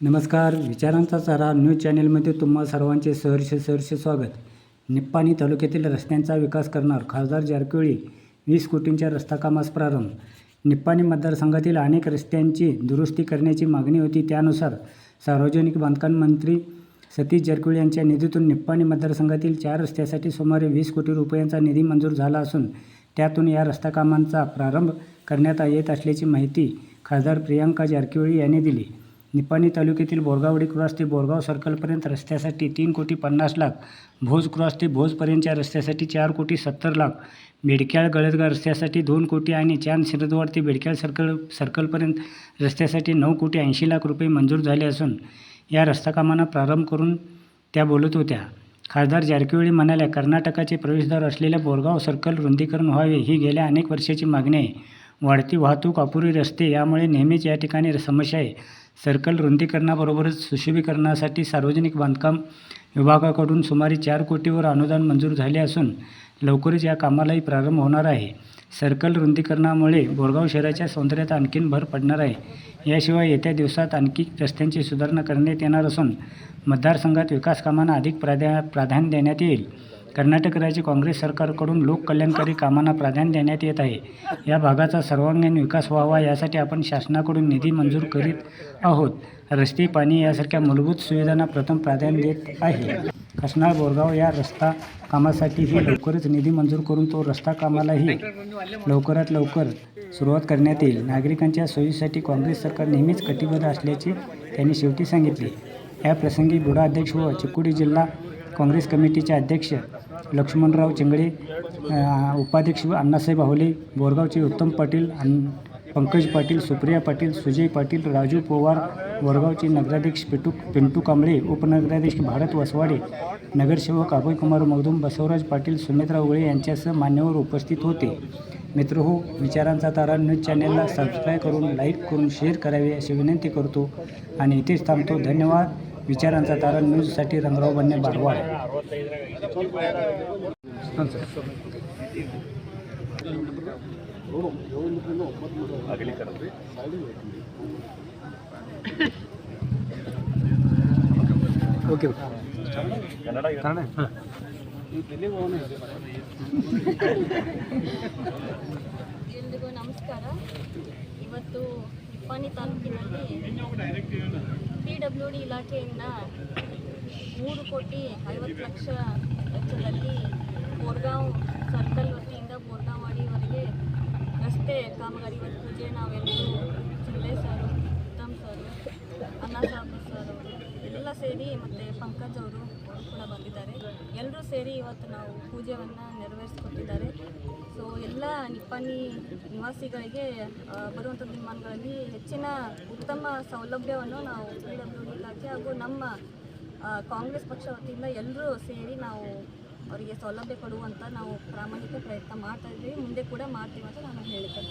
नमस्कार विचारांचा चारा न्यूज चॅनेलमध्ये तुम्हा सर्वांचे सहर्ष सहर्ष स्वागत. निप्पाणी तालुक्यातील रस्त्यांचा विकास करणार खासदार जारकिळी वीस कोटींच्या रस्ता कामास प्रारंभ. निप्पाणी मतदारसंघातील अनेक रस्त्यांची दुरुस्ती करण्याची मागणी होती. त्यानुसार सार्वजनिक बांधकाम मंत्री सतीश जारकिहोळी यांच्या निधीतून निप्पाणी मतदारसंघातील चार रस्त्यासाठी सुमारे वीस कोटी रुपयांचा निधी मंजूर झाला असून त्यातून या रस्ता कामांचा प्रारंभ करण्यात येत असल्याची माहिती खासदार प्रियांका जारकिहोळी यांनी दिली. निपाणी तालुक्यातील बोरगावडी क्रॉस ते बोरगाव सर्कलपर्यंत रस्त्यासाठी तीन कोटी पन्नास लाख भोज क्रॉस ते भोजपर्यंतच्या रस्त्यासाठी चार कोटी सत्तर लाख बेडक्याळ गळदगा रस्त्यासाठी दोन कोटी आणि चांद शिरदवाड ते बेडक्याळ सर्कल सर्कलपर्यंत रस्त्यासाठी नऊ कोटी ऐंशी लाख रुपये मंजूर झाले असून या रस्ता कामांना प्रारंभ करून त्या बोलत होत्या. खासदार जारकिहोळी म्हणाल्या कर्नाटकाचे प्रवेशद्वार असलेल्या बोरगाव सर्कल रुंदीकरण व्हावे ही गेल्या अनेक वर्षाची मागणी आहे. वाढती वाहतूक अपुरी रस्ते यामुळे नेहमीच या ठिकाणी समस्या आहे. सर्कल रुंदीकरणाबरोबरच सुशोभीकरणासाठी सार्वजनिक बांधकाम विभागाकडून सुमारे चार कोटीवर अनुदान मंजूर झाले असून लवकरच या कामालाही प्रारंभ होणार आहे. सर्कल रुंदीकरणामुळे बोरगाव शहराच्या सौंदर्यात आणखीन भर पडणार आहे. याशिवाय येत्या दिवसात आणखी रस्त्यांची सुधारणा करण्यात येणार असून मतदारसंघात विकास कामांना अधिक प्राधा प्राधान्य देण्यात येईल. कर्नाटक राज्य काँग्रेस सरकारकडून लोककल्याणकारी कामांना प्राधान्य देण्यात येत आहे. या भागाचा सर्वांगीण विकास व्हावा यासाठी आपण शासनाकडून निधी मंजूर करीत आहोत. रस्ते पाणी यासारख्या मूलभूत सुविधांना प्रथम प्राधान्य देत आहे. कसनाळ बोरगाव या रस्ता कामासाठीही लवकरच निधी मंजूर करून तो रस्ता कामालाही लवकरात लवकर सुरुवात करण्यात येईल. नागरिकांच्या सोयीसाठी काँग्रेस सरकार नेहमीच कटिबद्ध असल्याचे त्यांनी शेवटी सांगितले. या प्रसंगी बुडा अध्यक्ष व चिकोडी जिल्हा काँग्रेस कमिटीचे अध्यक्ष लक्ष्मणराव चिंगळे उपाध्यक्ष अण्णासाहेब आहोले बोरगावचे उत्तम पाटील अन पंकज पाटील सुप्रिया पाटील सुजय पाटील राजू पवार बोरगावचे नगराध्यक्ष पिटू पिंटू कांबळे उपनगराध्यक्ष भारत वसवाडे नगरसेवक अभयकुमार मगदूम बसवराज पाटील सुमित्रा उळे यांच्यासह मान्यवर उपस्थित होते. मित्र हो विचारांचा तारा न्यूज चॅनेलला सबस्क्राईब करून लाईक करून शेअर करावे अशी विनंती करतो. आणि इथेच थांबतो. धन्यवाद. विचारांचा तारा न्यूजसाठी रंगराव बन्ने बारवाड ಓಕೆ ಕನ್ನಡ ಹಾಂ ಎಲ್ರಿಗೂ ನಮಸ್ಕಾರ ಇವತ್ತು ನಿಪ್ಪಾಣಿ ತಾಲೂಕಿನಲ್ಲಿ ಪಿ ಡಬ್ಲ್ಯೂ ಡಿ ಇಲಾಖೆಯಿಂದ ಮೂರು ಕೋಟಿ ಐವತ್ತು ಲಕ್ಷ ವೆಚ್ಚದಲ್ಲಿ ಬೋರ್ಗಾಂವ್ ಸರ್ಕಲ್ ವತಿಯಿಂದ ಬೋರ್ಗಾಂವಾಡಿವರೆಗೆ ರಸ್ತೆ ಕಾಮಗಾರಿ ಇವತ್ತು ಪೂಜೆ ನಾವೆಲ್ಲರೂ ಜಿಲ್ಲೆ ಸರ್, ಉತ್ತಮ್ ಸರ್, ಅನ್ನ ಸಾಬು ಸರ್ ಅವರು ಎಲ್ಲ ಸೇರಿ ಮತ್ತು ಪಂಕಜ್ ಅವರು ಕೂಡ ಬಂದಿದ್ದಾರೆ. ಎಲ್ಲರೂ ಸೇರಿ ಇವತ್ತು ನಾವು ಪೂಜೆಯನ್ನು ನೆರವೇರಿಸ್ಕೊಟ್ಟಿದ್ದಾರೆ. ಸೊ ಎಲ್ಲ ನಿಪ್ಪಾಣಿ ನಿವಾಸಿಗಳಿಗೆ ಬರುವಂಥ ದಿನಮಾನಗಳಲ್ಲಿ ಹೆಚ್ಚಿನ ಉತ್ತಮ ಸೌಲಭ್ಯವನ್ನು ನಾವು ಪಿ ಡಬ್ಲ್ಯೂ ಇಲಾಖೆ ಹಾಗೂ ನಮ್ಮ ಕಾಂಗ್ರೆಸ್ ಪಕ್ಷ ವತಿಯಿಂದ ಎಲ್ಲರೂ ಸೇರಿ ನಾವು ಅವರಿಗೆ ಸೌಲಭ್ಯ ಕೊಡುವಂಥ ನಾವು ಪ್ರಾಮಾಣಿಕ ಪ್ರಯತ್ನ ಮಾಡ್ತಾ ಇದ್ದೀವಿ ಮುಂದೆ ಕೂಡ ಮಾಡ್ತೀವಿ ಅಂತ ನಾನು ಹೇಳಿಕೆ